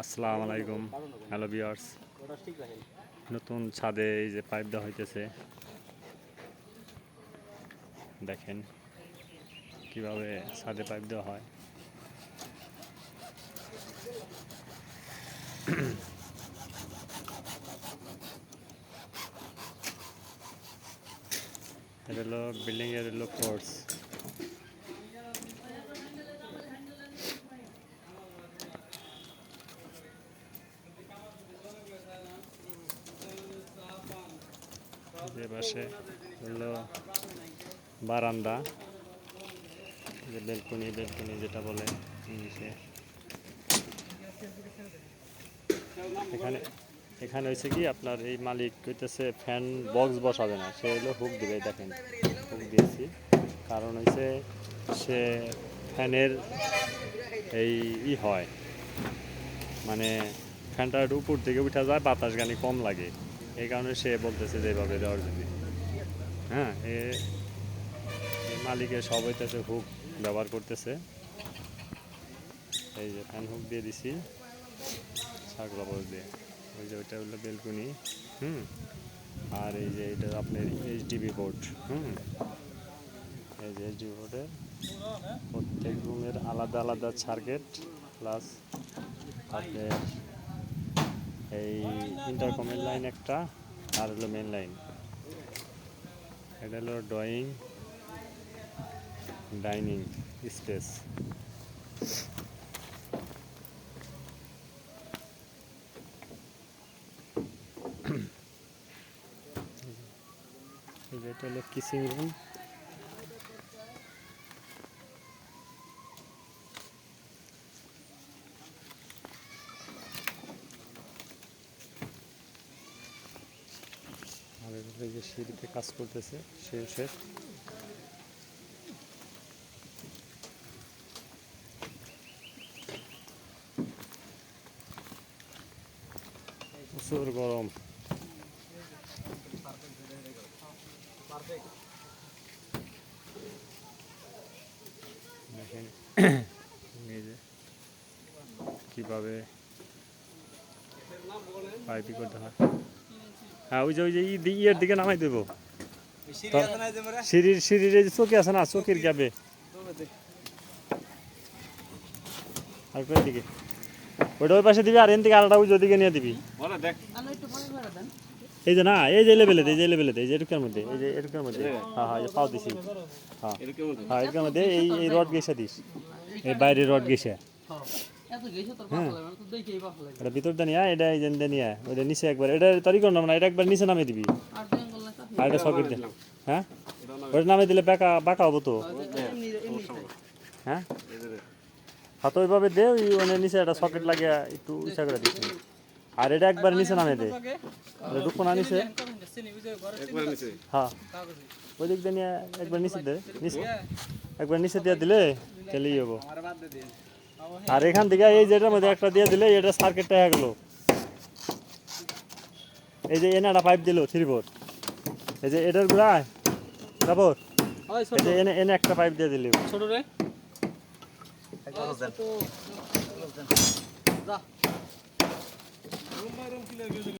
আসসালামু আলাইকুম। হ্যালো বিয়ার্স নতুন ছাদে এই যে পাইপ দেওয়া হইতেছে। দেখেন কীভাবে ছাদে পাইপ দেওয়া হয়। এটা হলো বিল্ডিং এর হলো কোর্স যে পাশে হলো বারান্দা, যে বেলকনি বেলকনি যেটা বলে ইংলিশে। এখানে এখানে হয়েছে কি, আপনার এই মালিক কইতেছে, ফ্যান, বক্স বসাবে না। সে হলো হুক দিবে দেখেন, হুক দিয়েছি। কারণ হয়েছে সে ফ্যানের এই ই হয়। মানে ফ্যানটা উপর থেকে উঠা যায় বাতাস গানি কম লাগে। এই কারণে সে বলতেছে যে এভাবে দেওয়ার জন্য। হ্যাঁ এ মালিকের সব হইতেছে হুক ব্যবহার করতেছে। এই যে ফ্যান হুক দিয়ে দিছি। বস দিয়ে। ওই যে ওইটা হলো বেলকুনি, হুম। আর এই যে এটা আপনার এইচডিবি বোর্ড হুম। এই যে এইচডিবি বোর্ডের প্রত্যেক রুমের আলাদা আলাদা সার্কেট প্লাস আপনার এই ইন্টারকমের লাইন একটা, আর হলো মেন লাইন এটা হলো ড্রয়িং ডাইনিং স্পেস এটা হলো কিসিং রুম এই যে সিঁড়িতে কাজ করতেছে সে শেষ প্রচুর গরম। কীভাবে পাইপি করতে হয়। হ্যাঁ ওই যে ওই যে দি- ইয়ের দিকে নামাই দেবো। সিঁড়ির সিঁড়ির এই যে চকি আছে না চকির গ্যাবে আর কোন দিকে? ওইটা ওই পাশে দিবি আর এন থেকে আলাদা ওই দিকে নিয়ে দিবি। এই যে না এই যে লেভেলে এই যে লেভেলে এই যে এটুকের মধ্যে এই যে এটুকের মধ্যে। হ্যাঁ হ্যাঁ এই পাও দিছি। হ্যাঁ। হ্যাঁ এটুকের মধ্যে এই এই রড গেছে দিস। এই বাইরে রড গেছে এটা ভিতর দিয়ে নিয়ে এটা এই যে দিয়ে ওইটা নিচে একবার। এটা তৈরি করো না এটা একবার নিচে নামিয়ে দিবি। আর এটা সকেট দে হ্যাঁ? ওটা নামিয়ে দিলে বাঁকা বাঁকা হব তো। হ্যাঁ হাত ওইভাবে দে ওই মানে নিচে একটা সকেট লাগিয়ে একটু ইচ্ছা করে দিচ্ছি আর এটা একবার নিচে নামিয়ে দে। এটা ঢুকো না নিচে। হ্যাঁ। ওই দিক দিয়ে একবার নিচে দে। নিচে। একবার নিচে দিয়ে দিলে তাহলেই হব। আর এখান থেকে এই যেটার মধ্যে একটা দিয়ে দিলে এটা সার্কিটটা হয়ে গেলো। এই যে এনাটা একটা পাইপ দিল থ্রি ফোর এই যে এটার গুড়ায় তারপর এই যে এনে এনে একটা পাইপ দিয়ে দিল। ছোট রে। যা।